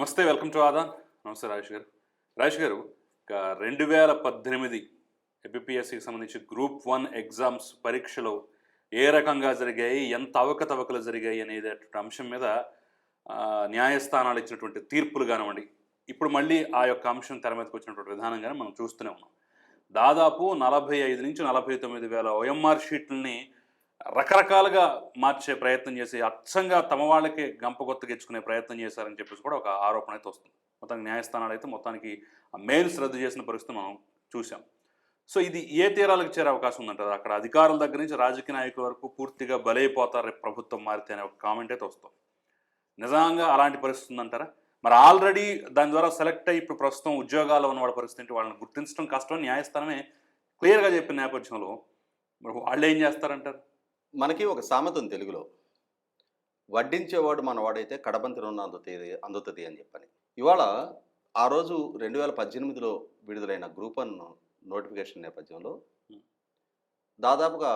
నమస్తే welcome to Aadan నమస్తే రాజేష్ గారు. రాజేష్ గారు ఇక రెండు వేల పద్దెనిమిది ఏపీఎస్సికి సంబంధించి గ్రూప్ వన్ ఎగ్జామ్స్ పరీక్షలు ఏ రకంగా జరిగాయి ఎంత అవకతవకలు జరిగాయి అనేది అంశం మీద న్యాయస్థానాలు ఇచ్చినటువంటి తీర్పులు కానివ్వండి. ఇప్పుడు మళ్ళీ ఆ యొక్క అంశం తెర మీదకి వచ్చినటువంటి విధానంగానే మనం చూస్తూనే ఉన్నాం. దాదాపు నలభై ఐదు నుంచి నలభై తొమ్మిది వేల ఓఎంఆర్ షీట్లని రకరకాలుగా మార్చే ప్రయత్నం చేసి అచ్చంగా తమ వాళ్ళకే గంపగొత్తగా గెచ్చుకునే ప్రయత్నం చేశారని చెప్పేసి కూడా ఒక ఆరోపణ అయితే వస్తుంది. మొత్తానికి న్యాయస్థానాలు అయితే మొత్తానికి మెయిన్స్ రద్దు చేసిన పరిస్థితి మనం చూసాం సో ఇది ఏ తీరాలకు చేరే అవకాశం ఉందంటారు? అక్కడ అధికారుల దగ్గర నుంచి రాజకీయ నాయకుల వరకు పూర్తిగా బలైపోతారు రేపు ప్రభుత్వం మారితే అనే ఒక కామెంట్ అయితే వస్తుంది. నిజంగా అలాంటి పరిస్థితి ఉందంటారా? మరి ఆల్రెడీ దాని ద్వారా సెలెక్ట్ అయ్యి ఇప్పుడు ప్రస్తుతం ఉద్యోగాలు ఉన్న వాళ్ళ పరిస్థితి ఏంటి? వాళ్ళని గుర్తించడం కష్టం న్యాయస్థానమే క్లియర్గా చెప్పిన నేపథ్యంలో మరి వాళ్ళు ఏం చేస్తారంటారు? మనకి ఒక సామెత ఉంది తెలుగులో. వడ్డించేవాడు మనవాడైతే కడబంతి నూనె అందుతుంది అందుతుంది అని చెప్పని. ఇవాళ ఆ రోజు రెండు వేల పద్దెనిమిదిలో విడుదలైన గ్రూప్ వన్ నోటిఫికేషన్ నేపథ్యంలో దాదాపుగా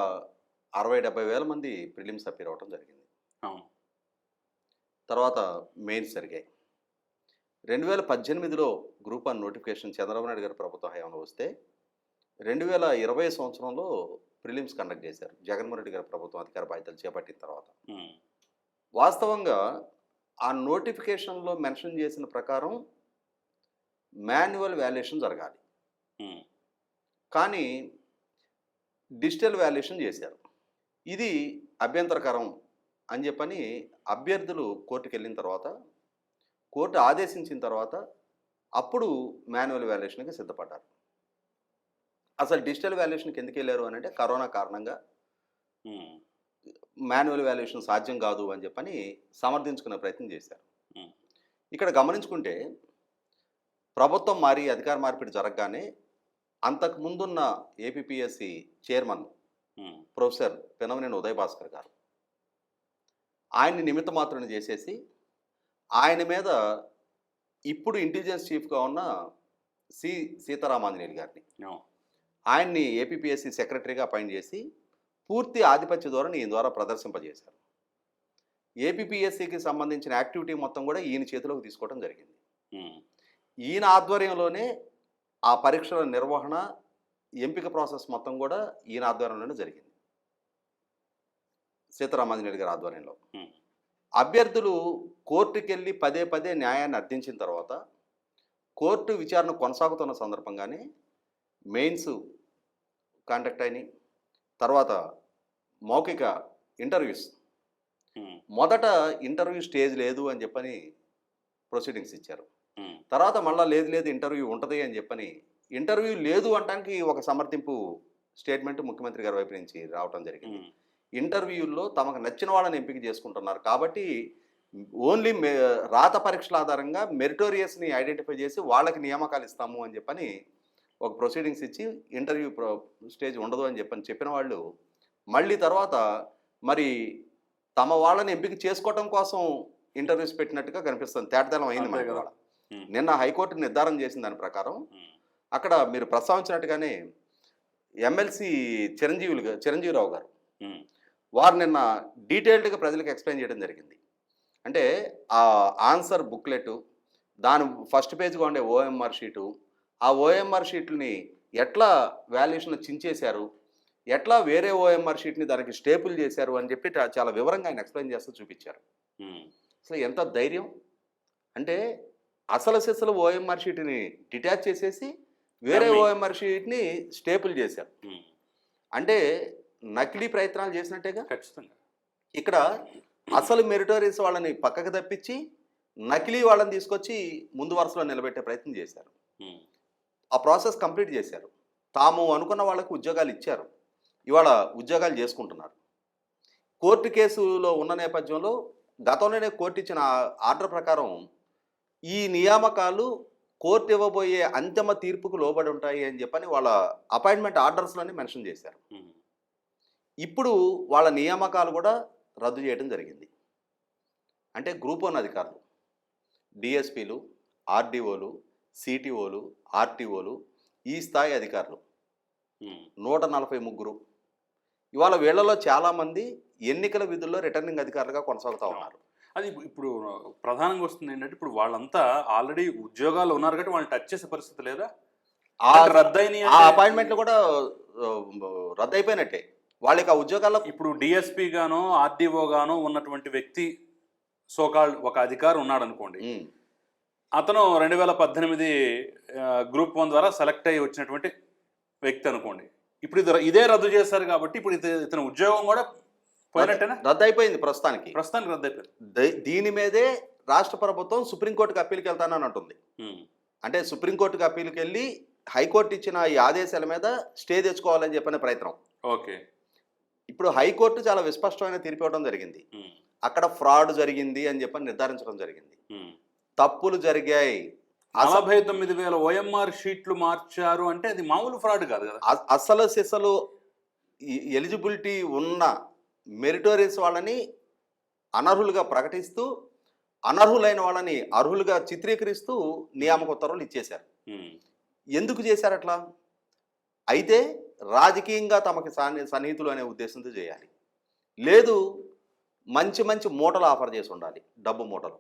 అరవై డెబ్బై వేల మంది ప్రిలిమ్స్ అప్పీర్ అవ్వడం జరిగింది. తర్వాత మెయిన్స్ జరిగాయి. రెండు వేల పద్దెనిమిదిలో group one notification Chandrababu Naidu గారి ప్రభుత్వ హయాంలో వస్తే రెండు వేల ఇరవై సంవత్సరంలో ప్రిలిమ్స్ కండక్ట్ చేశారు. జగన్మోహన్ రెడ్డి గారి ప్రభుత్వం అధికార బాధ్యతలు చేపట్టిన తర్వాత. వాస్తవంగా ఆ నోటిఫికేషన్లో మెన్షన్ చేసిన ప్రకారం మాన్యువల్ వాల్యుయేషన్ జరగాలి. కానీ డిజిటల్ వాల్యుయేషన్ చేశారు. ఇది అభ్యంతరకరం అని చెప్పని అభ్యర్థులు కోర్టుకు వెళ్ళిన తర్వాత కోర్టు ఆదేశించిన తర్వాత అప్పుడు మాన్యువల్ వాల్యుయేషన్కి సిద్ధపడ్డారు. అసలు డిజిటల్ వాల్యుయేషన్కి ఎందుకు వెళ్ళారు అని అంటే కరోనా కారణంగా మాన్యువల్ వాల్యుయేషన్ సాధ్యం కాదు అని చెప్పని సమర్థించుకునే ప్రయత్నం చేశారు. ఇక్కడ గమనించుకుంటే ప్రభుత్వం మారి అధికార మార్పిడి జరగగానే అంతకు ముందున్న APSC chairman professor Penamaneni Uday Bhaskar గారు ఆయన్ని నిమిత్త మాత్రం చేసేసి ఆయన మీద ఇప్పుడు ఇంటెలిజెన్స్ చీఫ్గా ఉన్న సి సీతారామాంజనేయులు గారిని. ఆయన్ని ఏపీఎస్సి సెక్రటరీగా అపాయింట్ చేసి పూర్తి ఆధిపత్య ధోరణి ఈయన ద్వారా ప్రదర్శింపజేశారు. ఏపీఎస్సికి సంబంధించిన యాక్టివిటీ మొత్తం కూడా ఈయన చేతిలోకి తీసుకోవడం జరిగింది. ఈయన ఆధ్వర్యంలోనే ఆ పరీక్షల నిర్వహణ ఎంపిక ప్రాసెస్ మొత్తం కూడా ఈయన ఆధ్వర్యంలోనే జరిగింది. సీతారామాంజనేయుడు గారి ఆధ్వర్యంలో. అభ్యర్థులు కోర్టుకి వెళ్ళి పదే పదే న్యాయాన్ని అర్థించిన తర్వాత కోర్టు విచారణ కొనసాగుతున్న సందర్భంగానే మెయిన్స్ కాంటాక్ట్ అయినాయి. తర్వాత మౌఖిక ఇంటర్వ్యూస్. మొదట ఇంటర్వ్యూ స్టేజ్ లేదు అని చెప్పని ప్రొసీడింగ్స్ ఇచ్చారు. తర్వాత మళ్ళీ లేదు లేదు ఇంటర్వ్యూ ఉంటుంది అని చెప్పని ఇంటర్వ్యూ లేదు అనడానికి ఒక సమర్థింపు స్టేట్మెంట్ ముఖ్యమంత్రి గారి వైపు నుంచి రావటం జరిగింది. ఇంటర్వ్యూల్లో తమకు నచ్చిన వాళ్ళని ఎంపిక చేసుకుంటున్నారు కాబట్టి ఓన్లీ మె రాత పరీక్షల ఆధారంగా మెరిటోరియస్ని ఐడెంటిఫై చేసి వాళ్ళకి నియామకాలు ఇస్తాము అని చెప్పని ఒక ప్రొసీడింగ్స్ ఇచ్చి ఇంటర్వ్యూ ప్రో స్టేజ్ ఉండదు అని చెప్పని చెప్పిన వాళ్ళు మళ్ళీ తర్వాత మరి తమ వాళ్ళని ఎంపిక చేసుకోవటం కోసం ఇంటర్వ్యూస్ పెట్టినట్టుగా కనిపిస్తుంది. తేటతెలం అయింది మనకి. ఉమ్, నిన్న హైకోర్టు నిర్ధారణ చేసిన దాని ప్రకారం అక్కడ మీరు ప్రస్తావించినట్టుగానే ఎమ్మెల్సీ చిరంజీవులు చిరంజీవిరావు గారు వారు నిన్న డీటెయిల్డ్గా ప్రజలకు ఎక్స్ప్లెయిన్ చేయడం జరిగింది. అంటే ఆ ఆన్సర్ బుక్లెట్ దాని ఫస్ట్ పేజ్గా ఉండే ఓఎంఆర్ షీటు ఆ ఓఎంఆర్ షీట్ని ఎట్లా వాల్యుయేషన్ చించేశారు? ఎట్లా వేరే ఓఎంఆర్ షీట్ని దానికి స్టేపుల్ చేశారు అని చెప్పి చాలా వివరంగా ఆయన ఎక్స్ప్లెయిన్ చేస్తూ చూపించారు. అసలు ఎంత ధైర్యం? అంటే అసలు సిసలు ఓఎంఆర్ షీట్ని డిటాచ్ చేసేసి వేరే. ఓఎంఆర్ షీట్ని స్టేపుల్ చేశారు. అంటే నకిలీ ప్రయత్నాలు చేసినట్టేగా? ఖచ్చితంగా. ఇక్కడ అసలు మెరిటోరియస్ వాళ్ళని పక్కకు తప్పించి నకిలీ వాళ్ళని తీసుకొచ్చి ముందు వరుసలో నిలబెట్టే ప్రయత్నం చేశారు. ఆ ప్రాసెస్ కంప్లీట్ చేశారు. తాము అనుకున్న వాళ్ళకు ఉద్యోగాలు ఇచ్చారు. ఇవాళ ఉద్యోగాలు చేసుకుంటున్నారు. కోర్టు కేసులో ఉన్న నేపథ్యంలో గతంలోనే కోర్టు ఇచ్చిన ఆర్డర్ ప్రకారం ఈ నియామకాలు కోర్టు ఇవ్వబోయే అంతిమ తీర్పుకు లోబడి ఉంటాయి అని చెప్పని వాళ్ళ అపాయింట్మెంట్ ఆర్డర్స్లోనే మెన్షన్ చేశారు. ఇప్పుడు వాళ్ళ నియామకాలు కూడా రద్దు చేయడం జరిగింది. అంటే గ్రూప్ వన్ అధికారులు డిఎస్పీలు ఆర్డీఓలు సిటిఓలు ఆర్టీఓలు ఈ స్థాయి అధికారులు. నూట నలభై ముగ్గురు. ఇవాళ వీళ్ళలో చాలామంది ఎన్నికల విధుల్లో రిటర్నింగ్ అధికారులుగా కొనసాగుతూ ఉన్నారు. అది ఇప్పుడు ప్రధానంగా వస్తుంది ఏంటంటే ఇప్పుడు వాళ్ళంతా ఆల్రెడీ ఉద్యోగాలు ఉన్నారు కాబట్టి వాళ్ళని టచ్ చేసే పరిస్థితి లేదా? ఆ రద్దయినాయి ఆ అపాయింట్మెంట్లు కూడా ఆ, రద్దు అయిపోయినట్టే వాళ్ళకి ఆ ఉద్యోగాల్లో ఇప్పుడు డిఎస్పీ గాను ఆర్డీఓ గాను ఉన్నటువంటి వ్యక్తి సోకాల్ ఒక అధికారి ఉన్నాడు అనుకోండి అతను రెండు వేల పద్దెనిమిది గ్రూప్ వన్ ద్వారా సెలెక్ట్ అయ్యి వచ్చినటువంటి వ్యక్తి అనుకోండి. ఇప్పుడు ఇది ఇదే రద్దు చేశారు కాబట్టి ఇప్పుడు ఇత- ఇతని ఉద్యోగం కూడా పోయినట్టేనా? రద్దు అయిపోయింది ప్రస్తుతానికి. ప్రస్తుతానికి రద్దు అయిపోయింది. దీని మీదే రాష్ట్ర ప్రభుత్వం సుప్రీంకోర్టుకి అప్పీల్కి వెళ్తానని అంటుంది. అంటే సుప్రీంకోర్టుకి అప్పీల్కి వెళ్ళి హైకోర్టు ఇచ్చిన ఈ ఆదేశాల మీద స్టే తెచ్చుకోవాలని చెప్పిన ప్రయత్నం. ఓకే. ఇప్పుడు హైకోర్టు చాలా విస్పష్టమైన తీర్పు ఇవ్వడం జరిగింది. అక్కడ ఫ్రాడ్ జరిగింది అని చెప్పని నిర్ధారించడం జరిగింది. తప్పులు జరిగాయి. నలభై తొమ్మిది వేల ఓఎంఆర్ షీట్లు మార్చారు అంటే అది మామూలు ఫ్రాడ్ కాదు కదా. అసలు సిసలు ఎలిజిబిలిటీ ఉన్న మెరిటోరియస్ వాళ్ళని అనర్హులుగా ప్రకటిస్తూ అనర్హులైన వాళ్ళని అర్హులుగా చిత్రీకరిస్తూ నియామక ఉత్తర్వులు ఇచ్చేశారు ఎందుకు చేశారు అట్లా? అయితే రాజకీయంగా తమకి సన్ని సన్నిహితులు అనే ఉద్దేశంతో చేయాలి. లేదు మంచి మంచి మూటలు ఆఫర్ చేసి ఉండాలి. డబ్బు మూటలు.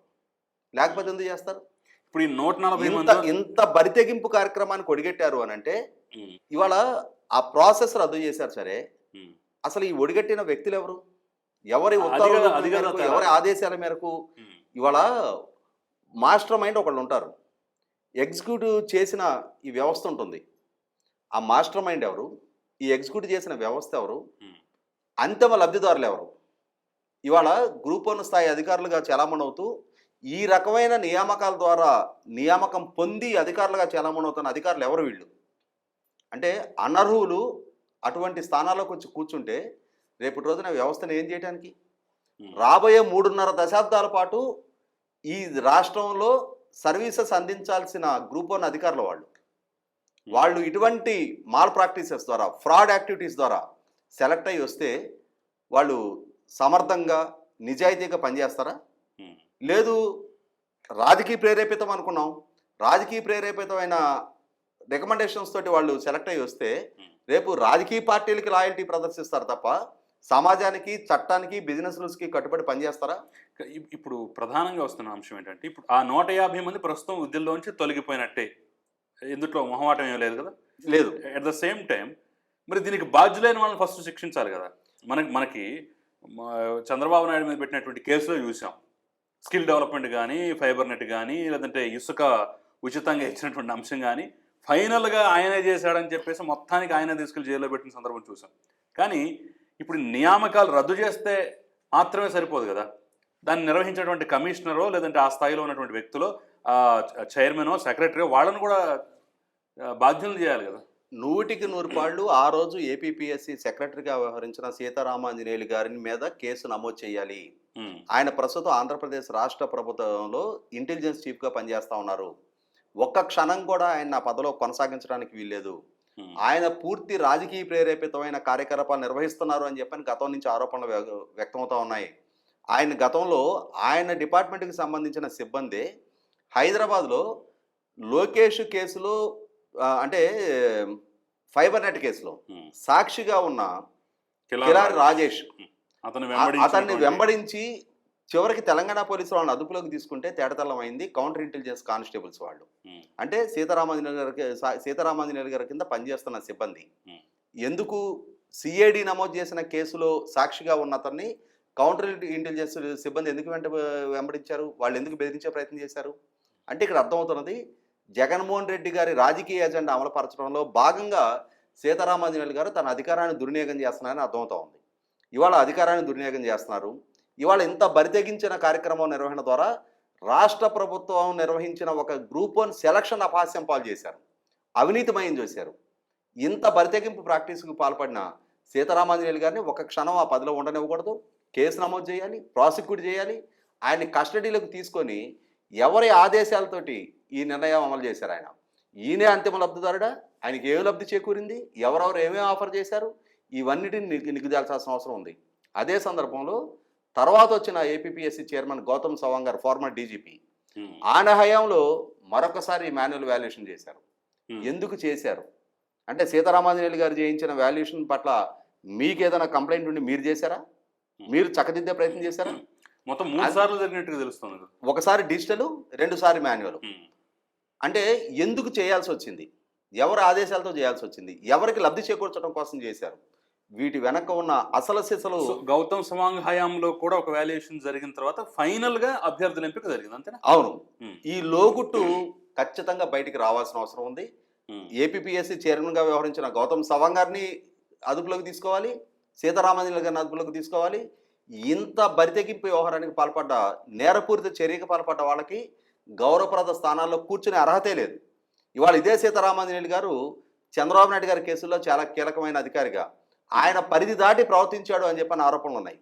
లేకపోతే ఎందుకు చేస్తారు? ఇప్పుడు ఈ నూట నలభై ఇంత బరితెగింపు కార్యక్రమాన్ని కొడిగట్టారు అని అంటే ఇవాళ ఆ ప్రాసెస్ రద్దు చేశారు సరే అసలు ఈ ఒడిగట్టిన వ్యక్తులు ఎవరు? ఎవరి ఉత్తర్వుల. ఎవరి ఆదేశాల మేరకు? ఇవాళ మాస్టర్ మైండ్ ఒకళ్ళు ఉంటారు. ఎగ్జిక్యూటివ్ చేసిన ఈ వ్యవస్థ ఉంటుంది. ఆ మాస్టర్ మైండ్ ఎవరు? ఈ ఎగ్జిక్యూటివ్ చేసిన వ్యవస్థ ఎవరు. అంతిమ లబ్ధిదారులు ఎవరు? ఇవాళ గ్రూప్ వన్ స్థాయి అధికారులుగా చలామణి అవుతూ ఈ రకమైన నియామకాల ద్వారా నియామకం పొంది అధికారులుగా చలామణి అవుతున్న అధికారులు ఎవరు వీళ్ళు? అంటే అనర్హులు అటువంటి స్థానాల్లోకి వచ్చి కూర్చుంటే రేపటి రోజున వ్యవస్థను ఏం చేయడానికి. రాబోయే మూడున్నర దశాబ్దాల పాటు ఈ రాష్ట్రంలో సర్వీసెస్ అందించాల్సిన గ్రూప్ వన్ అధికారుల వాళ్ళు వాళ్ళు ఇటువంటి మాల్ ప్రాక్టీసెస్ ద్వారా ఫ్రాడ్ యాక్టివిటీస్ ద్వారా సెలెక్ట్ అయ్యి వస్తే వాళ్ళు సమర్థంగా నిజాయితీగా పనిచేస్తారా? లేదు రాజకీయ ప్రేరేపితం అనుకున్నాం. రాజకీయ ప్రేరేపితమైన రికమెండేషన్స్ తోటి వాళ్ళు సెలెక్ట్ అయ్యి వస్తే రేపు రాజకీయ పార్టీలకి లాయల్టీ ప్రదర్శిస్తారు తప్ప సమాజానికి చట్టానికి బిజినెస్ రూల్స్కి కట్టుబడి పనిచేస్తారా? ఇప్- ఇప్పుడు ప్రధానంగా వస్తున్న అంశం ఏంటంటే ఇప్పుడు ఆ నూట యాభై మంది ప్రస్తుతం విధుల్లోంచి తొలగిపోయినట్టే. ఇందులో మొహమాటం ఏం లేదు కదా? లేదు. అట్ ద సేమ్ టైం మరి దీనికి బాధ్యులైన వాళ్ళని ఫస్ట్ శిక్షించాలి కదా. మనకి మనకి చంద్రబాబు నాయుడు మీద పెట్టినటువంటి కేసులో చూసాం. స్కిల్ డెవలప్మెంట్ కానీ ఫైబర్ నెట్ కానీ లేదంటే ఇసుక ఉచితంగా ఇచ్చినటువంటి అంశం కానీ ఫైనల్గా ఆయనే చేశాడని చెప్పేసి మొత్తానికి ఆయన తీసుకెళ్ళి జైల్లో పెట్టిన సందర్భం చూసాం. కానీ ఇప్పుడు నియామకాలు రద్దు చేస్తే మాత్రమే సరిపోదు కదా. దాన్ని నిర్వహించేటువంటి కమిషనరో లేదంటే ఆ స్థాయిలో ఉన్నటువంటి వ్యక్తులు చైర్మనో సెక్రటరీ వాళ్ళని కూడా బాధ్యతలు బాధ్యులు చేయాలి కదా. నూటికి నూరు పాళ్ళు ఆ రోజు ఏపీపీఎస్సీ సెక్రటరీగా వ్యవహరించిన సీతారామాంజనేయులు గారి మీద కేసు నమోదు చేయాలి. ఆయన ప్రస్తుతం ఆంధ్రప్రదేశ్ రాష్ట్ర ప్రభుత్వంలో ఇంటెలిజెన్స్ చీఫ్గా పనిచేస్తూ ఉన్నారు. ఒక్క క్షణం కూడా ఆయన ఆ పదవిలో కొనసాగించడానికి వీల్లేదు. ఆయన పూర్తి రాజకీయ ప్రేరేపితమైన కార్యకలాపాలు నిర్వహిస్తున్నారు అని చెప్పని గతం నుంచి ఆరోపణలు వ్య- వ్యక్తమవుతా ఉన్నాయి. ఆయన గతంలో ఆయన డిపార్ట్మెంట్కి సంబంధించిన సిబ్బంది హైదరాబాద్లో లోకేష్ కేసులో అంటే ఫైబర్ నెట్ కేసులో. సాక్షిగా ఉన్న కిలారి రాజేష్. అతన్ని వెంబడించి చివరికి తెలంగాణ పోలీసులు వాళ్ళని అదుపులోకి తీసుకుంటే తేటతెల్లం అయింది కౌంటర్ ఇంటెలిజెన్స్ కానిస్టేబుల్స్ వాళ్ళు. అంటే సీతారామాంజనేయులు గారికి సీతారామాంజనేయులు గారి కింద పనిచేస్తున్న సిబ్బంది. ఎందుకు సిఐడి నమోదు చేసిన కేసులో సాక్షిగా ఉన్న అతన్ని కౌంటర్ ఇంటెలిజెన్స్ సిబ్బంది ఎందుకు వెంట వెంబడించారు? వాళ్ళు ఎందుకు బెదిరించే ప్రయత్నం చేశారు? అంటే ఇక్కడ అర్థమవుతున్నది జగన్మోహన్ రెడ్డి గారి రాజకీయ ఎజెండా అమలుపరచడంలో భాగంగా సీతారామాంజనేయులు గారు తన అధికారాన్ని దుర్వినియోగం చేస్తున్నారని అర్థమవుతా ఉంది. ఇవాళ అధికారాన్ని దుర్వినియోగం చేస్తున్నారు. ఇవాళ ఇంత బరితెగించిన కార్యక్రమం నిర్వహణ ద్వారా రాష్ట్ర ప్రభుత్వం నిర్వహించిన ఒక గ్రూప్ వన్ సెలక్షన్ అపహాస్యం పాలు చేశారు. అవినీతిమయం చేశారు. ఇంత బరితెగింపు ప్రాక్టీస్కు పాల్పడిన సీతారామాంజనేయులు గారిని ఒక క్షణం ఆ పదిలో ఉండనివ్వకూడదు. కేసు నమోదు చేయాలి ప్రాసిక్యూట్ చేయాలి. ఆయన్ని కస్టడీలోకి తీసుకొని ఎవరి ఆదేశాలతోటి ఈ నిర్ణయం అమలు చేశారు ఆయన? ఈయనే అంతిమ లబ్ధిదారుడా? ఆయనకి ఏ లబ్ధి చేకూరింది? ఎవరెవరు ఏమేమి ఆఫర్ చేశారు? ఇవన్నిటిని నిగ్గు నిగ్గుదాల్సాల్సిన అవసరం ఉంది. అదే సందర్భంలో తర్వాత వచ్చిన ఏపీపీఎస్సీ చైర్మన్ గౌతమ్ సవాంగ్ గారు ఫార్మర్ డీజీపీ ఆయన హయాంలో మరొకసారి మాన్యువల్ వాల్యుయేషన్ చేశారు. ఎందుకు చేశారు? అంటే సీతారామాంజనేయులు గారు చేయించిన వాల్యుయేషన్ పట్ల మీకు ఏదైనా కంప్లైంట్ ఉండి మీరు చేశారా? మీరు చక్కదిద్దే ప్రయత్నం చేశారా? మొత్తం మూడు సార్లు జరిగినట్టుగా తెలుస్తుంది. ఒకసారి డిజిటల్ రెండుసారి మాన్యువల్. అంటే ఎందుకు చేయాల్సి వచ్చింది? ఎవరి ఆదేశాలతో చేయాల్సి వచ్చింది? ఎవరికి లబ్ధి చేకూర్చడం కోసం చేశారు? వీటి వెనక ఉన్న అసలు సిసలు గౌతమ్ సవాంగ్ హయాంలో కూడా ఒక వాల్యుయేషన్ జరిగిన తర్వాత ఫైనల్గా అభ్యర్థుల ఎంపిక జరిగింది అంతేనా? అవును. ఈ లోగుట్టు ఖచ్చితంగా బయటికి రావాల్సిన అవసరం ఉంది. ఏపీఎస్సీ చైర్మన్గా వ్యవహరించిన గౌతమ్ సవాంగ్ గారిని అదుపులోకి తీసుకోవాలి. సీతారామజీల గారిని అదుపులోకి తీసుకోవాలి. ఇంత బరితెగింపు వ్యవహారానికి పాల్పడ్డ నేరపూరిత చర్యకు పాల్పడ్డ వాళ్ళకి గౌరవప్రద స్థానాల్లో కూర్చునే అర్హతే లేదు. ఇవాళ ఇదే సీతారామాంజనేయులు గారు చంద్రబాబు నాయుడు గారి కేసుల్లో చాలా కీలకమైన అధికారిగా ఆయన పరిధి దాటి ప్రవర్తించాడు అని చెప్పని ఆరోపణలు ఉన్నాయి.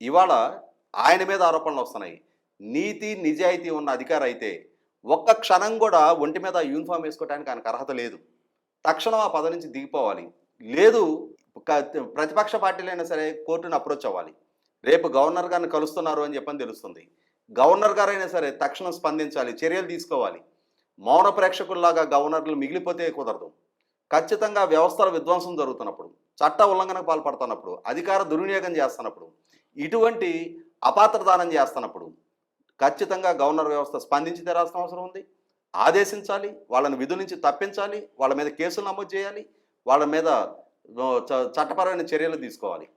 ఇవాళ ఆయన మీద ఆరోపణలు వస్తున్నాయి. నీతి నిజాయితీ ఉన్న అధికారి అయితే ఒక్క క్షణం కూడా ఒంటి మీద యూనిఫామ్ వేసుకోవడానికి ఆయనకు అర్హత లేదు. తక్షణం ఆ పదవి నుంచి దిగిపోవాలి. లేదు ప్రతిపక్ష పార్టీలైనా సరే కోర్టును అప్రోచ్ అవ్వాలి. రేపు గవర్నర్ గారిని కలుస్తున్నారు అని చెప్పని తెలుస్తుంది. గవర్నర్ గారైనా సరే తక్షణం స్పందించాలి చర్యలు తీసుకోవాలి. మౌన ప్రేక్షకుల్లాగా గవర్నర్లు మిగిలిపోతే కుదరదు. ఖచ్చితంగా వ్యవస్థల విధ్వంసం జరుగుతున్నప్పుడు చట్ట ఉల్లంఘనకు పాల్పడుతున్నప్పుడు అధికార దుర్వినియోగం చేస్తున్నప్పుడు ఇటువంటి అపాత్రదానం చేస్తున్నప్పుడు ఖచ్చితంగా గవర్నర్ వ్యవస్థ స్పందించి తెరాల్సిన అవసరం ఉంది. ఆదేశించాలి వాళ్ళని విధుల నుంచి తప్పించాలి వాళ్ళ మీద కేసులు నమోదు చేయాలి వాళ్ళ మీద చ- చట్టపరమైన చర్యలు తీసుకోవాలి.